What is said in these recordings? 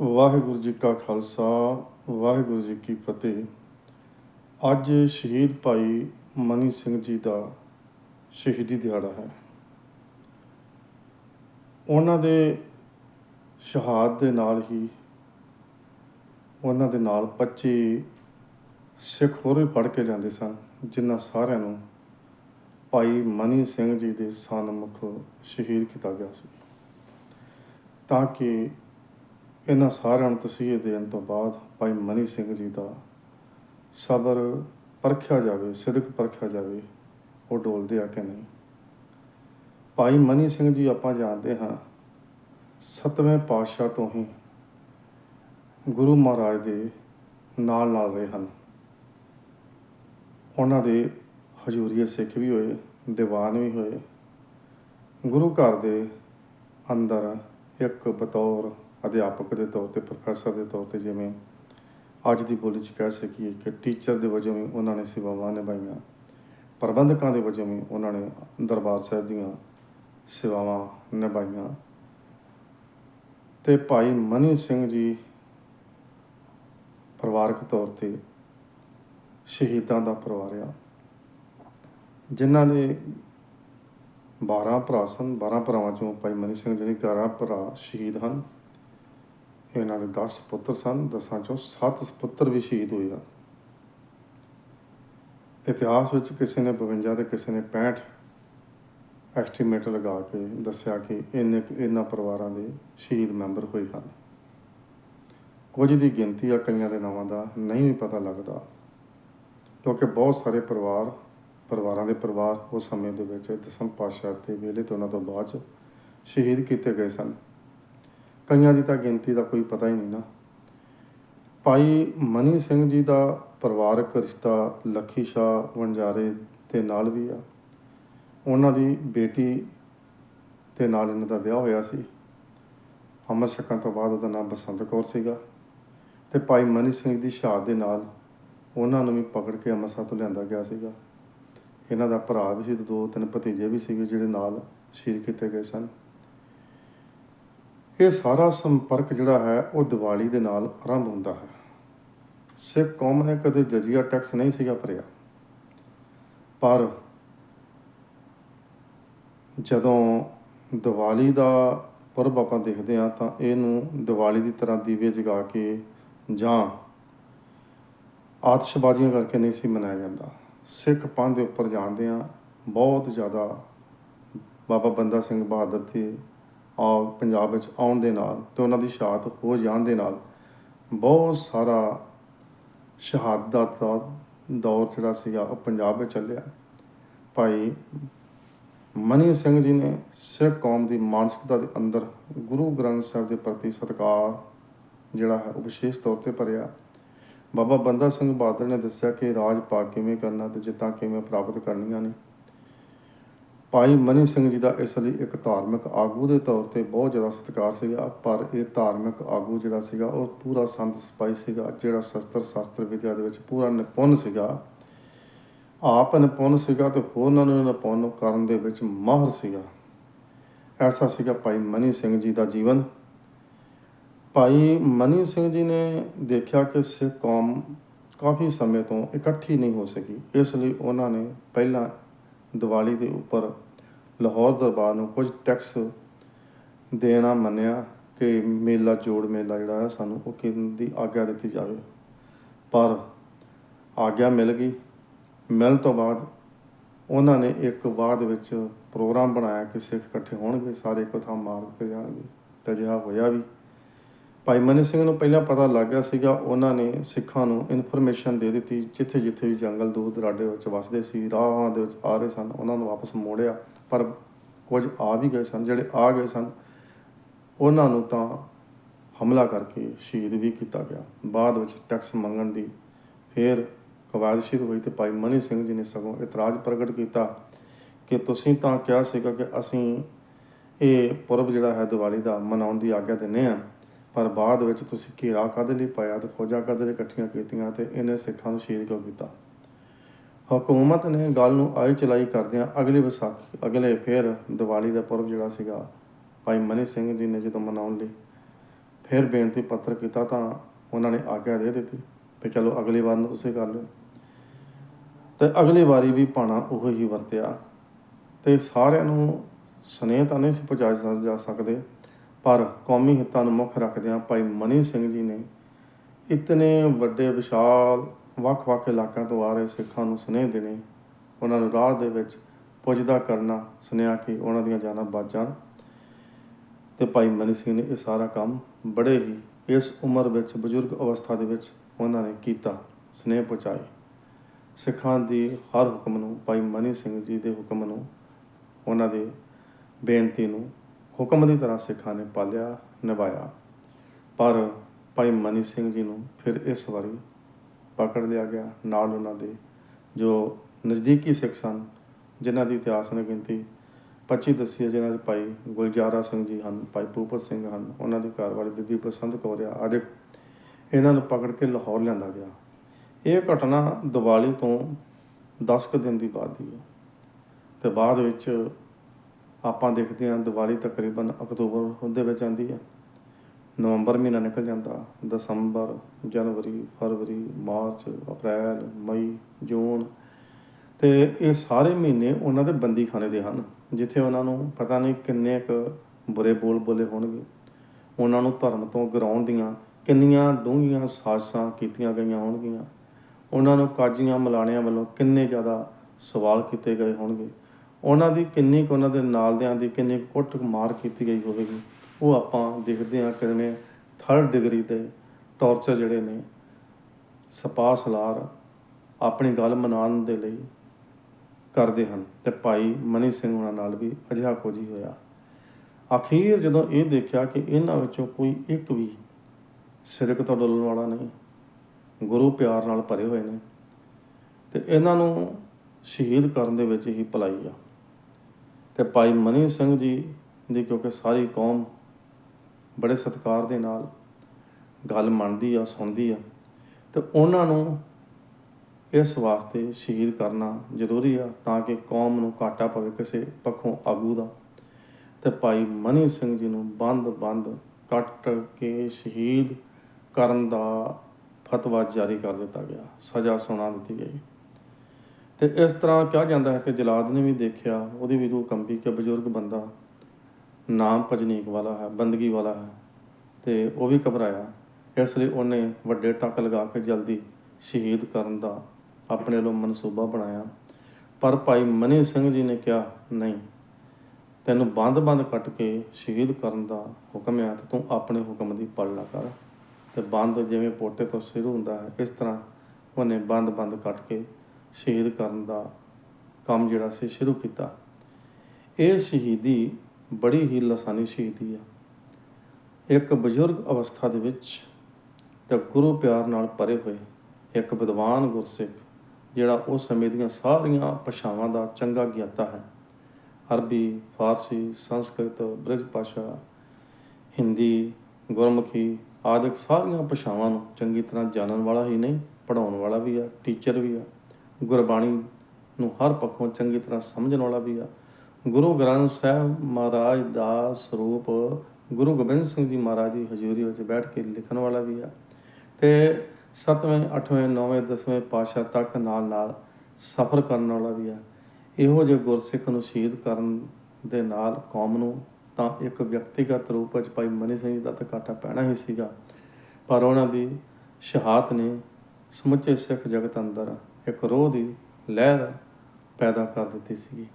ਵਾਹਿਗੁਰੂ ਜੀ ਕਾ ਖਾਲਸਾ, ਵਾਹਿਗੁਰੂ ਜੀ ਕੀ ਫਤਿਹ। ਅੱਜ ਸ਼ਹੀਦ ਭਾਈ ਮਨੀ ਸਿੰਘ ਜੀ ਦਾ ਸ਼ਹੀਦੀ ਦਿਹਾੜਾ ਹੈ। ਉਹਨਾਂ ਦੇ ਸ਼ਹਾਦਤ ਦੇ ਨਾਲ ਹੀ ਉਹਨਾਂ ਦੇ ਨਾਲ 25 ਸਿੱਖ ਹੋਰ ਵੀ ਪੜ੍ਹ ਕੇ ਲਿਆਂਦੇ ਸਨ, ਜਿਨ੍ਹਾਂ ਸਾਰਿਆਂ ਨੂੰ ਭਾਈ ਮਨੀ ਸਿੰਘ ਜੀ ਦੇ ਸਨਮੁਖ ਸ਼ਹੀਦ ਕੀਤਾ ਗਿਆ ਸੀ। ਤਾਂ ਕਿ ਇਹਨਾਂ ਸਾਰਿਆਂ ਨੂੰ ਤਸੀਹੇ ਦੇਣ ਤੋਂ ਬਾਅਦ ਭਾਈ ਮਨੀ ਸਿੰਘ ਜੀ ਦਾ ਸਬਰ ਪਰਖਿਆ ਜਾਵੇ, ਸਿਦਕ ਪਰਖਿਆ ਜਾਵੇ, ਉਹ ਡੋਲਦੇ ਆ ਕਿ ਨਹੀਂ? ਭਾਈ ਮਨੀ ਸਿੰਘ ਜੀ ਆਪਾਂ ਜਾਣਦੇ ਹਾਂ, ਸਤਵੇਂ ਪਾਤਸ਼ਾਹ ਤੋਂ ਹੀ ਗੁਰੂ ਮਹਾਰਾਜ ਦੇ ਨਾਲ ਨਾਲ ਰਹੇ ਹਨ। ਉਹਨਾਂ ਦੇ ਹਜੂਰੀਏ ਸਿੱਖ ਵੀ ਹੋਏ, ਦੀਵਾਨ ਵੀ ਹੋਏ। ਗੁਰੂ ਘਰ ਦੇ ਅੰਦਰ ਇੱਕ ਬਤੌਰ ਅਧਿਆਪਕ ਦੇ ਤੌਰ ਤੇ, ਪ੍ਰੋਫੈਸਰ ਦੇ ਤੌਰ ਤੇ ਜਿਵੇਂ ਅੱਜ ਦੀ ਬੋਲੀ 'ਚ ਕਹਿ ਸਕੀਏ ਕਿ ਟੀਚਰ ਦੇ ਵਜੋਂ ਵੀ ਉਹਨਾਂ ਨੇ ਸੇਵਾਵਾਂ ਨਿਭਾਈਆਂ। ਪ੍ਰਬੰਧਕਾਂ ਦੇ ਵਜੋਂ ਵੀ ਉਹਨਾਂ ਨੇ ਦਰਬਾਰ ਸਾਹਿਬ ਦੀਆਂ ਸੇਵਾਵਾਂ ਨਿਭਾਈਆਂ। ਤੇ ਭਾਈ ਮਨੀ ਸਿੰਘ ਜੀ ਪਰਿਵਾਰਕ ਤੌਰ ਤੇ ਸ਼ਹੀਦਾਂ ਦਾ ਪਰਿਵਾਰ ਆ। ਜਿਨ੍ਹਾਂ ਦੇ 12 ਭਰਾ ਸਨ 12 ਭਰਾਵਾਂ ਚੋਂ ਭਾਈ ਮਨੀ ਸਿੰਘ ਜੀ ਦੇ 11 ਭਰਾ ਸ਼ਹੀਦ ਹਨ। ਇਹਨਾਂ ਦੇ 10 ਪੁੱਤਰ ਸਨ, ਦਸਾਂ ਚੋਂ 7 ਪੁੱਤਰ ਵੀ ਸ਼ਹੀਦ ਹੋਏ ਹਨ ਇਤਿਹਾਸ ਵਿੱਚ ਕਿਸੇ ਨੇ 52 ਤੇ ਕਿਸੇ ਨੇ 65 ਐਸਟੀਮੇਟ ਲਗਾ ਕੇ ਦੱਸਿਆ ਕਿ ਇੰਨੇ ਕੁ, ਇਹਨਾਂ ਪਰਿਵਾਰਾਂ ਦੇ ਸ਼ਹੀਦ ਮੈਂਬਰ ਹੋਏ ਹਨ। ਕੁਝ ਦੀ ਗਿਣਤੀ ਆ ਕਈਆਂ ਦੇ ਨਾਵਾਂ ਦਾ ਨਹੀਂ ਵੀ ਪਤਾ ਲੱਗਦਾ, ਕਿਉਂਕਿ ਬਹੁਤ ਸਾਰੇ ਪਰਿਵਾਰ, ਪਰਿਵਾਰਾਂ ਦੇ ਪਰਿਵਾਰ ਉਸ ਸਮੇਂ ਦੇ ਵਿੱਚ ਦਸਮ ਪਾਤਸ਼ਾਹ ਤੇ ਵੇਲੇ ਤੋਂ ਉਹਨਾਂ ਤੋਂ ਬਾਅਦ 'ਚ ਸ਼ਹੀਦ ਕੀਤੇ ਗਏ ਸਨ। ਕਈਆਂ ਦੀ ਤਾਂ ਗਿਣਤੀ ਦਾ ਕੋਈ ਪਤਾ ਹੀ ਨਹੀਂ ਨਾ। ਭਾਈ ਮਨੀ ਸਿੰਘ ਜੀ ਦਾ ਪਰਿਵਾਰਕ ਰਿਸ਼ਤਾ ਲੱਖੀ ਸ਼ਾਹ ਵਣਜਾਰੇ ਦੇ ਨਾਲ ਵੀ ਆ। ਉਹਨਾਂ ਦੀ ਬੇਟੀ ਦੇ ਨਾਲ ਇਹਨਾਂ ਦਾ ਵਿਆਹ ਹੋਇਆ ਸੀ। ਅੰਮ੍ਰਿਤ ਛਕਣ ਤੋਂ ਬਾਅਦ ਉਹਦਾ ਨਾਮ ਬਸੰਤ ਕੌਰ ਸੀਗਾ। ਤੇ ਭਾਈ ਮਨੀ ਸਿੰਘ ਦੀ ਸ਼ਹਾਦਤ ਦੇ ਨਾਲ ਉਹਨਾਂ ਨੂੰ ਵੀ ਪਕੜ ਕੇ ਅੰਮ੍ਰਿਤਸਰ ਤੋਂ ਲਿਆਂਦਾ ਗਿਆ ਸੀਗਾ। ਇਹਨਾਂ ਦਾ ਭਰਾ ਵੀ ਸੀ ਤੇ ਦੋ ਤਿੰਨ ਭਤੀਜੇ ਵੀ ਸੀਗੇ ਜਿਹੜੇ ਨਾਲ ਸ਼ਹੀਦ ਕੀਤੇ ਗਏ ਸਨ। ਇਹ ਸਾਰਾ ਸੰਪਰਕ ਜਿਹੜਾ ਹੈ, ਉਹ ਦੀਵਾਲੀ ਦੇ ਨਾਲ ਆਰੰਭ ਹੁੰਦਾ ਹੈ। ਸਿੱਖ ਕੌਮ ਨੇ ਕਦੇ ਜਜ਼ੀਆ ਟੈਕਸ ਨਹੀਂ ਸੀਗਾ ਭਰਿਆ। ਪਰ ਜਦੋਂ ਦੀਵਾਲੀ ਦਾ ਪਰਬ ਆਪਾਂ ਦੇਖਦੇ ਹਾਂ, ਤਾਂ ਇਹਨੂੰ ਦੀਵਾਲੀ ਦੀ ਤਰ੍ਹਾਂ ਦੀਵੇ ਜਗਾ ਕੇ ਜਾਂ ਆਤਿਸ਼ਬਾਜ਼ੀਆਂ ਕਰਕੇ ਨਹੀਂ ਸੀ ਮਨਾਇਆ ਜਾਂਦਾ। ਸਿੱਖ ਪੰਥ ਦੇ ਉੱਪਰ ਜਾਣਦੇ ਆ ਬਹੁਤ ਜ਼ਿਆਦਾ ਬਾਬਾ ਬੰਦਾ ਸਿੰਘ ਬਹਾਦਰ ਤੇ ਆ ਪੰਜਾਬ ਵਿੱਚ ਆਉਣ ਦੇ ਨਾਲ ਤੇ ਉਹਨਾਂ ਦੀ ਸ਼ਹਾਦਤ ਹੋ ਜਾਣ ਦੇ ਨਾਲ ਬਹੁਤ ਸਾਰਾ ਸ਼ਹਾਦਤ ਦਾ ਦੌਰ ਜਿਹੜਾ ਸੀਗਾ ਉਹ ਪੰਜਾਬ ਵਿੱਚ ਚੱਲਿਆ। ਭਾਈ ਮਨੀ ਸਿੰਘ ਜੀ ਨੇ ਸਿੱਖ ਕੌਮ ਦੀ ਮਾਨਸਿਕਤਾ ਦੇ ਅੰਦਰ ਗੁਰੂ ਗ੍ਰੰਥ ਸਾਹਿਬ ਦੇ ਪ੍ਰਤੀ ਸਤਿਕਾਰ ਜਿਹੜਾ ਹੈ ਉਹ ਵਿਸ਼ੇਸ਼ ਤੌਰ ਤੇ ਭਰਿਆ। ਬਾਬਾ ਬੰਦਾ ਸਿੰਘ ਬਹਾਦਰ ਨੇ ਦੱਸਿਆ ਕਿ ਰਾਜ ਪਾਕ ਕਿਵੇਂ ਕਰਨਾ ਤੇ ਜਿੱਤਾਂ ਕਿਵੇਂ ਪ੍ਰਾਪਤ ਕਰਨੀਆਂ ਨੇ। ਭਾਈ ਮਨੀ ਸਿੰਘ ਜੀ ਦਾ ਇਸ ਲਈ ਇੱਕ ਧਾਰਮਿਕ ਆਗੂ ਦੇ ਤੌਰ ਤੇ ਬਹੁਤ ਜ਼ਿਆਦਾ ਸਤਿਕਾਰ ਸੀਗਾ, ਪਰ ਇਹ ਧਾਰਮਿਕ ਆਗੂ ਜਿਹੜਾ ਸੀਗਾ, ਉਹ ਪੂਰਾ ਸੰਤ ਸਿਪਾਹੀ ਸੀਗਾ, ਜਿਹੜਾ ਸ਼ਸਤਰ ਸ਼ਾਸਤਰ ਵਿਦਿਆ ਦੇ ਵਿੱਚ ਪੂਰਾ ਨਿਪੁੰਨ ਸੀਗਾ। ਆਪ ਨਿਪੁੰਨ ਸੀਗਾ ਤੇ ਹੋਰਨਾਂ ਨੂੰ ਨਿਪੁੰਨ ਕਰਨ ਦੇ ਵਿੱਚ ਮਾਹਰ ਸੀਗਾ। ਐਸਾ ਸੀਗਾ ਭਾਈ ਮਨੀ ਸਿੰਘ ਜੀ ਦਾ ਜੀਵਨ। ਭਾਈ ਮਨੀ ਸਿੰਘ ਜੀ ਨੇ ਦੇਖਿਆ ਕਿ ਸਿੱਖ ਕੌਮ ਕਾਫੀ ਸਮੇਂ ਤੋਂ ਇਕੱਠੀ ਨਹੀਂ ਹੋ ਸਕੀ, ਇਸ ਲਈ ਉਹਨਾਂ ਨੇ ਪਹਿਲਾਂ ਦੀਵਾਲੀ ਦੇ ਉੱਪਰ ਲਾਹੌਰ ਦਰਬਾਰ ਨੂੰ ਕੁਝ ਟੈਕਸ ਦੇਣਾ ਮੰਨਿਆ ਕਿ ਮੇਲਾ, ਜੋੜ ਮੇਲਾ ਜਿਹੜਾ ਹੈ ਸਾਨੂੰ ਉਹ ਕਿਨ ਦੀ ਆਗਿਆ ਦਿੱਤੀ ਜਾਵੇ। ਪਰ ਆਗਿਆ ਮਿਲ ਗਈ। ਮਿਲਣ ਤੋਂ ਬਾਅਦ ਉਹਨਾਂ ਨੇ ਇੱਕ ਬਾਅਦ ਵਿੱਚ ਪ੍ਰੋਗਰਾਮ ਬਣਾਇਆ ਕਿ ਸਿੱਖ ਇਕੱਠੇ ਹੋਣਗੇ, ਸਾਰੇ ਇੱਕ ਥਾਂ ਮਾਰ ਦਿੱਤੇ ਜਾਣਗੇ। ਤੇ ਅਜਿਹਾ ਹੋਇਆ ਵੀ। ਭਾਈ ਮਨੀ ਸਿੰਘ ਨੂੰ ਪਹਿਲਾਂ ਪਤਾ ਲੱਗ ਗਿਆ ਸੀਗਾ, ਉਹਨਾਂ ਨੇ ਸਿੱਖਾਂ ਨੂੰ ਇਨਫੋਰਮੇਸ਼ਨ ਦੇ ਦਿੱਤੀ, ਜਿੱਥੇ ਜਿੱਥੇ ਵੀ ਜੰਗਲ ਦੂਰ ਦਰਾਡੇ ਵਿੱਚ ਵਸਦੇ ਸੀ, ਰਾਹਾਂ ਦੇ ਵਿੱਚ ਆ ਰਹੇ ਸਨ, ਉਹਨਾਂ ਨੂੰ ਵਾਪਸ ਮੋੜਿਆ। ਪਰ ਕੁਝ ਆ ਵੀ ਗਏ ਸਨ, ਜਿਹੜੇ ਆ ਗਏ ਸਨ, ਉਹਨਾਂ ਨੂੰ ਤਾਂ ਹਮਲਾ ਕਰਕੇ ਸ਼ਹੀਦ ਵੀ ਕੀਤਾ ਗਿਆ। ਬਾਅਦ ਵਿੱਚ ਟੈਕਸ ਮੰਗਣ ਦੀ ਫਿਰ ਕਵਾਇਦ ਸ਼ੁਰੂ ਹੋਈ ਤੇ ਭਾਈ ਮਨੀ ਸਿੰਘ ਜੀ ਨੇ ਸਗੋਂ ਇਤਰਾਜ਼ ਪ੍ਰਗਟ ਕੀਤਾ ਕਿ ਤੁਸੀਂ ਤਾਂ ਕਿਹਾ ਸੀਗਾ ਕਿ ਅਸੀਂ ਇਹ ਪੁਰਬ ਜਿਹੜਾ ਹੈ ਦੀਵਾਲੀ ਦਾ ਮਨਾਉਣ ਦੀ ਆਗਿਆ ਦਿੰਦੇ ਹਾਂ। ਪਰ ਬਾਅਦ ਵਿੱਚ ਤੁਸੀਂ ਘੇਰਾ ਕਾਹਦੇ ਲਈ ਪਾਇਆ ਤੇ ਫੌਜਾਂ ਕਾਹਦੇ ਲਈ ਇਕੱਠੀਆਂ ਕੀਤੀਆਂ ਤੇ ਇਹਨੇ ਸਿੱਖਾਂ ਨੂੰ ਸ਼ਹੀਦ ਕਿਉਂ ਕੀਤਾ? ਹਕੂਮਤ ਨੇ ਗੱਲ ਨੂੰ ਆਈ ਚਲਾਈ ਕਰਦਿਆਂ ਅਗਲੀ ਵਿਸਾਖੀ, ਅਗਲੇ ਫਿਰ ਦੀਵਾਲੀ ਦਾ ਪੁਰਬ ਜਿਹੜਾ ਸੀਗਾ, ਭਾਈ ਮਨੀ ਸਿੰਘ ਜੀ ਨੇ ਜਦੋਂ ਮਨਾਉਣ ਲਈ ਫਿਰ ਬੇਨਤੀ ਪੱਤਰ ਕੀਤਾ ਤਾਂ ਉਹਨਾਂ ਨੇ ਆਗਿਆ ਦੇ ਦਿੱਤੀ ਵੀ ਚਲੋ ਅਗਲੀ ਵਾਰ ਨੂੰ ਤੁਸੀਂ ਕਰ ਲਿਓ। ਤੇ ਅਗਲੀ ਵਾਰੀ ਵੀ ਪਾਣਾ ਉਹ ਹੀ ਵਰਤਿਆ ਤੇ ਸਾਰਿਆਂ ਨੂੰ ਸਨੇਹ ਤਾਂ ਨਹੀਂ ਸੀ ਪਹੁੰਚਾਇਆ ਜਾ ਸਕਦੇ ਪਰ ਕੌਮੀ ਹਿੱਤਾਂ ਨੂੰ ਮੁੱਖ ਰੱਖਦਿਆਂ ਭਾਈ ਮਨੀ ਸਿੰਘ ਜੀ ਨੇ ਇਤਨੇ ਵੱਡੇ ਵਿਸ਼ਾਲ ਵੱਖ-ਵੱਖ ਇਲਾਕਿਆਂ ਤੋਂ ਆ ਰਹੇ ਸਿੱਖਾਂ ਨੂੰ ਸਨੇਹ ਦੇਣੇ, ਉਹਨਾਂ ਨੂੰ ਰਾਹ ਦੇ ਵਿੱਚ ਪੁੱਜਦਾ ਕਰਨਾ, ਸੁਨੇਹਾ ਕਿ ਉਹਨਾਂ ਦੀਆਂ ਜਾਨਾਂ ਬਚ ਜਾਣ। ਤੇ ਭਾਈ ਮਨੀ ਸਿੰਘ ਨੇ ਇਹ ਸਾਰਾ ਕੰਮ ਬੜੇ ਹੀ ਇਸ ਉਮਰ ਵਿੱਚ, ਬਜ਼ੁਰਗ ਅਵਸਥਾ ਦੇ ਵਿੱਚ ਉਹਨਾਂ ਨੇ ਕੀਤਾ, ਸਨੇਹ ਪਹੁੰਚਾਏ ਸਿੱਖਾਂ ਦੀ ਹਰ ਹੁਕਮ ਨੂੰ, ਭਾਈ ਮਨੀ ਸਿੰਘ ਜੀ ਦੇ ਹੁਕਮ ਨੂੰ, ਉਹਨਾਂ ਦੇ ਬੇਨਤੀ ਨੂੰ ਹੁਕਮ ਦੀ ਤਰ੍ਹਾਂ ਸਿੱਖਾਂ ਨੇ ਪਾਲਿਆ, ਨਿਭਾਇਆ। ਪਰ ਭਾਈ ਮਨੀ ਸਿੰਘ ਜੀ ਨੂੰ ਫਿਰ ਇਸ ਵਾਰੀ ਪਕੜ ਲਿਆ ਗਿਆ ਨਾਲ ਉਹਨਾਂ ਦੇ, ਜੋ ਨਜ਼ਦੀਕੀ ਸਿੱਖ ਸਨ, ਜਿਨ੍ਹਾਂ ਦੀ ਇਤਿਹਾਸ ਨੇ ਗਿਣਤੀ 25 ਦੱਸੀ ਹੈ, ਜਿਨ੍ਹਾਂ 'ਚ ਭਾਈ ਗੁਲਜ਼ਾਰਾ ਸਿੰਘ ਜੀ ਹਨ, ਭਾਈ ਭੂਪਤ ਸਿੰਘ ਹਨ, ਉਹਨਾਂ ਦੀ ਘਰ ਵਾਲੀ ਬੀਬੀ ਬਸੰਤ ਕੌਰ ਆ। ਆਦਿ ਇਹਨਾਂ ਨੂੰ ਪਕੜ ਕੇ ਲਾਹੌਰ ਲਿਆਂਦਾ ਗਿਆ। ਇਹ ਘਟਨਾ ਦੀਵਾਲੀ ਤੋਂ 10 ਕੁ ਦਿਨ ਦੀ ਬਾਅਦ ਦੀ ਹੈ। ਤੇ ਬਾਅਦ ਵਿੱਚ ਆਪਾਂ ਦੇਖਦੇ ਹਾਂ ਦੀਵਾਲੀ ਤਕਰੀਬਨ ਅਕਤੂਬਰ ਦੇ ਵਿੱਚ ਆਉਂਦੀ ਹੈ। ਨਵੰਬਰ ਮਹੀਨਾ ਨਿਕਲ ਜਾਂਦਾ, ਦਸੰਬਰ, ਜਨਵਰੀ, ਫਰਵਰੀ, ਮਾਰਚ, ਅਪ੍ਰੈਲ, ਮਈ, ਜੂਨ ਤੇ ਇਹ ਸਾਰੇ ਮਹੀਨੇ ਉਹਨਾਂ ਦੇ ਬੰਦੀ ਬੰਦੀਖਾਨੇ ਦੇ ਹਨ, ਜਿੱਥੇ ਉਹਨਾਂ ਨੂੰ ਪਤਾ ਨਹੀਂ ਕਿੰਨੇ ਕੁ ਬੁਰੇ ਬੋਲ ਬੋਲੇ ਹੋਣਗੇ। ਉਹਨਾਂ ਨੂੰ ਧਰਮ ਤੋਂ ਗਰਾਉਣ ਦੀਆਂ ਕਿੰਨੀਆਂ ਡੂੰਘੀਆਂ ਸਾਜ਼ਿਸ਼ਾਂ ਕੀਤੀਆਂ ਗਈਆਂ ਹੋਣਗੀਆਂ। ਉਹਨਾਂ ਨੂੰ ਕਾਜੀਆਂ ਮਲਾਣਿਆਂ ਵੱਲੋਂ ਕਿੰਨੇ ਜ਼ਿਆਦਾ ਸਵਾਲ ਕੀਤੇ ਗਏ ਹੋਣਗੇ। ਉਹਨਾਂ ਦੀ ਕਿੰਨੀ ਕੁ ਉਹਨਾਂ ਦੇ ਨਾਲਦਿਆਂ ਦੀ ਕਿੰਨੀ ਕੁੱਟ ਮਾਰ ਕੀਤੀ ਗਈ ਹੋਵੇਗੀ, ਉਹ ਆਪਾਂ ਦੇਖਦੇ ਹਾਂ ਕਿਵੇਂ ਥਰਡ ਡਿਗਰੀ ਦੇ ਟੌਰਚਰ ਜਿਹੜੇ ਨੇ, ਸਪਾ ਸਲਾਰ ਆਪਣੀ ਗੱਲ ਮਨਾਉਣ ਦੇ ਲਈ ਕਰਦੇ ਹਨ ਤੇ ਭਾਈ ਮਨੀ ਸਿੰਘ ਉਹਨਾਂ ਨਾਲ ਵੀ ਅਜਿਹਾ ਕੁਝ ਹੀ ਹੋਇਆ। ਅਖੀਰ ਜਦੋਂ ਇਹ ਦੇਖਿਆ ਕਿ ਇਹਨਾਂ ਵਿੱਚੋਂ ਕੋਈ ਇੱਕ ਵੀ ਸਿਦਕ ਤੋਂ ਡੁੱਲਣ ਵਾਲਾ ਨਹੀਂ, ਗੁਰੂ ਪਿਆਰ ਨਾਲ ਭਰੇ ਹੋਏ ਨੇ ਤੇ ਇਹਨਾਂ ਨੂੰ ਸ਼ਹੀਦ ਕਰਨ ਦੇ ਵਿੱਚ ਹੀ ਭਲਾਈ ਆ। ਤੇ ਭਾਈ ਮਨੀ ਸਿੰਘ ਜੀ ਦੀ ਕਿਉਂਕਿ ਸਾਰੀ ਕੌਮ ਬੜੇ ਸਤਿਕਾਰ ਦੇ ਨਾਲ ਗੱਲ ਮੰਨਦੀ ਆ, ਸੁਣਦੀ ਆ, ਤੇ ਉਹਨਾਂ ਨੂੰ ਇਸ ਵਾਸਤੇ ਸ਼ਹੀਦ ਕਰਨਾ ਜ਼ਰੂਰੀ ਆ ਤਾਂ ਕਿ ਕੌਮ ਨੂੰ ਘਾਟਾ ਪਵੇ ਕਿਸੇ ਪੱਖੋਂ ਆਗੂ ਦਾ। ਤੇ ਭਾਈ ਮਨੀ ਸਿੰਘ ਜੀ ਨੂੰ ਬੰਦ-ਬੰਦ ਕੱਟ ਕੇ ਸ਼ਹੀਦ ਕਰਨ ਦਾ ਫਤਵਾ ਜਾਰੀ ਕਰ ਦਿੱਤਾ ਗਿਆ। ਸਜ਼ਾ ਸੁਣਾ ਦਿੱਤੀ ਗਈ। ਤੇ ਇਸ ਤਰ੍ਹਾਂ ਕਿਹਾ ਜਾਂਦਾ ਹੈ ਕਿ ਜਲਾਦ ਨੇ ਵੀ ਦੇਖਿਆ, ਉਹਦੀ ਵੀ ਰੂਹ ਕੰਬੀ ਕਿ ਬਜ਼ੁਰਗ ਬੰਦਾ ਨਾਮ ਭਜਨੀਕ ਵਾਲਾ ਹੈ, ਬੰਦਗੀ ਵਾਲਾ ਹੈ ਤੇ ਉਹ ਵੀ ਘਬਰਾਇਆ। ਇਸ ਲਈ ਉਹਨੇ ਵੱਡੇ ਟੱਕ ਲਗਾ ਕੇ ਜਲਦੀ ਸ਼ਹੀਦ ਕਰਨ ਦਾ ਆਪਣੇ ਵੱਲੋਂ ਮਨਸੂਬਾ ਬਣਾਇਆ। ਪਰ ਭਾਈ ਮਨੀ ਸਿੰਘ ਜੀ ਨੇ ਕਿਹਾ, ਨਹੀਂ, ਤੈਨੂੰ ਬੰਦ-ਬੰਦ ਕੱਟ ਕੇ ਸ਼ਹੀਦ ਕਰਨ ਦਾ ਹੁਕਮ ਹੈ ਤੇ ਤੂੰ ਆਪਣੇ ਹੁਕਮ ਦੀ ਪਾਲਣਾ ਕਰ। ਤੇ ਬੰਦ ਜਿਵੇਂ ਪੋਟੇ ਤੋਂ ਸ਼ੁਰੂ ਹੁੰਦਾ ਹੈ, ਇਸ ਤਰ੍ਹਾਂ ਉਹਨੇ ਬੰਦ-ਬੰਦ ਕੱਟ ਕੇ ਸ਼ਹੀਦ ਕਰਨ ਦਾ ਕੰਮ ਜਿਹੜਾ ਸੀ ਸ਼ੁਰੂ ਕੀਤਾ। ਇਹ ਸ਼ਹੀਦੀ ਬੜੀ ਹੀ ਲਸਾਨੀ ਸ਼ਹੀਦੀ ਆ। ਇੱਕ ਬਜ਼ੁਰਗ ਅਵਸਥਾ ਦੇ ਵਿੱਚ ਤੇ ਗੁਰੂ ਪਿਆਰ ਨਾਲ ਭਰੇ ਹੋਏ ਇੱਕ ਵਿਦਵਾਨ ਗੁਰਸਿੱਖ, ਜਿਹੜਾ ਉਸ ਸਮੇਂ ਦੀਆਂ ਸਾਰੀਆਂ ਭਾਸ਼ਾਵਾਂ ਦਾ ਚੰਗਾ ਗਿਆਤਾ ਹੈ। ਅਰਬੀ, ਫਾਰਸੀ, ਸੰਸਕ੍ਰਿਤ, ਬ੍ਰਿਜ ਭਾਸ਼ਾ, ਹਿੰਦੀ, ਗੁਰਮੁਖੀ ਆਦਿਕ ਸਾਰੀਆਂ ਭਾਸ਼ਾਵਾਂ ਨੂੰ ਚੰਗੀ ਤਰ੍ਹਾਂ ਜਾਣਨ ਵਾਲਾ ਹੀ ਨਹੀਂ ਪੜਾਉਣ ਵਾਲਾ ਵੀ ਆ, ਟੀਚਰ ਵੀ ਆ। ਗੁਰਬਾਣੀ ਨੂੰ ਹਰ ਪੱਖੋਂ ਚੰਗੀ ਤਰ੍ਹਾਂ ਸਮਝਣ ਵਾਲਾ ਵੀ ਆ। ਗੁਰੂ ਗ੍ਰੰਥ ਸਾਹਿਬ ਮਹਾਰਾਜ ਦਾ ਸਰੂਪ ਗੁਰੂ ਗੋਬਿੰਦ ਸਿੰਘ ਜੀ ਮਹਾਰਾਜ ਦੀ ਹਜ਼ੂਰੀ ਵਿੱਚ ਬੈਠ ਕੇ ਲਿਖਣ ਵਾਲਾ ਵੀ ਆ। ਤੇ 7ਵੇਂ 8ਵੇਂ 9ਵੇਂ 10ਵੇਂ ਪਾਸ਼ਾ ਤੱਕ ਨਾਲ ਨਾਲ ਸਫ਼ਰ ਕਰਨ ਵਾਲਾ ਵੀ ਆ। ਇਹੋ ਜਿਹੇ ਗੁਰਸਿੱਖ ਨੂੰ ਸ਼ਹੀਦ ਕਰਨ ਦੇ ਨਾਲ ਕੌਮ ਨੂੰ ਤਾਂ ਇੱਕ ਵਿਅਕਤੀਗਤ ਰੂਪ ਵਿੱਚ ਭਾਈ ਮਨੀ ਸਿੰਘ ਜੀ ਦਾ ਤਾਂ ਘਾਟਾ ਪੈਣਾ ਹੀ ਸੀਗਾ। ਪਰ ਉਹਨਾਂ ਦੀ ਸ਼ਹਾਦਤ ਨੇ ਸਮੁੱਚੇ ਸਿੱਖ ਜਗਤ ਅੰਦਰ ਇੱਕ ਰੋਹ ਦੀ ਲਹਿਰ ਪੈਦਾ ਕਰ ਦਿੱਤੀ ਸੀਗੀ।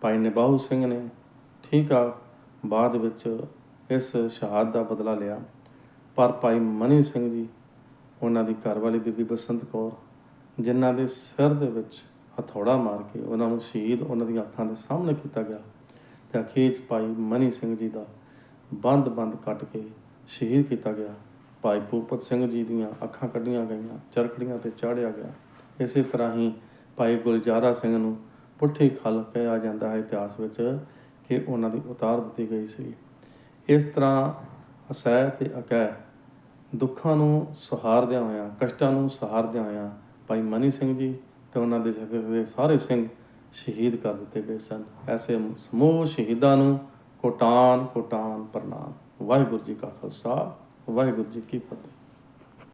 ਭਾਈ ਨਿਬਾਹੂ ਸਿੰਘ ਨੇ ਠੀਕ ਆ, ਬਾਅਦ ਵਿੱਚ ਇਸ ਸ਼ਹਾਦਤ ਦਾ ਬਦਲਾ ਲਿਆ। ਪਰ ਭਾਈ ਮਨੀ ਸਿੰਘ ਜੀ, ਉਹਨਾਂ ਦੀ ਘਰਵਾਲੀ ਬੀਬੀ ਬਸੰਤ ਕੌਰ, ਜਿਨ੍ਹਾਂ ਦੇ ਸਿਰ ਦੇ ਵਿੱਚ ਹਥੌੜਾ ਮਾਰ ਕੇ ਉਹਨਾਂ ਨੂੰ ਸ਼ਹੀਦ ਉਹਨਾਂ ਦੀਆਂ ਅੱਖਾਂ ਦੇ ਸਾਹਮਣੇ ਕੀਤਾ ਗਿਆ, ਤੇ ਅਖੀਰ 'ਚ ਭਾਈ ਮਨੀ ਸਿੰਘ ਜੀ ਦਾ ਬੰਦ-ਬੰਦ ਕੱਟ ਕੇ ਸ਼ਹੀਦ ਕੀਤਾ ਗਿਆ। ਭਾਈ ਭੂਪਤ ਸਿੰਘ ਜੀ ਦੀਆਂ ਅੱਖਾਂ ਕੱਢੀਆਂ ਗਈਆਂ, ਚਰਖੜੀਆਂ ਤੇ ਚਾੜਿਆ ਗਿਆ। ਇਸੇ ਤਰ੍ਹਾਂ ਹੀ ਭਾਈ ਗੁਲਜ਼ਾਰਾ ਸਿੰਘ ਨੂੰ ਪੁੱਠੀ ਖਲ ਕਿਹਾ ਜਾਂਦਾ ਹੈ ਇਤਿਹਾਸ ਵਿੱਚ ਕਿ ਉਹਨਾਂ ਦੀ ਉਤਾਰ ਦਿੱਤੀ ਗਈ ਸੀ। ਇਸ ਤਰ੍ਹਾਂ ਅਸਹਿ ਤੇ ਅਕਹਿ ਦੁੱਖਾਂ ਨੂੰ ਸਹਾਰਦਿਆਂ ਹੋਇਆਂ, ਕਸ਼ਟਾਂ ਨੂੰ ਸਹਾਰਦਿਆਂ ਹੋਇਆਂ ਭਾਈ ਮਨੀ ਸਿੰਘ ਜੀ ਤੇ ਉਹਨਾਂ ਦੇ ਜਥੇ ਦੇ ਸਾਰੇ ਸਿੰਘ ਸ਼ਹੀਦ ਕਰ ਦਿੱਤੇ ਗਏ ਸਨ। ਐਸੇ ਸਮੂਹ ਸ਼ਹੀਦਾਂ ਨੂੰ ਕੋਟਾਨ ਕੋਟਾਨ ਪ੍ਰਣਾਮ। ਵਾਹਿਗੁਰੂ ਜੀ ਕਾ ਖਾਲਸਾ, ਵਾਹਿਗੁਰੂ ਜੀ ਕੀ ਫਤਿਹ।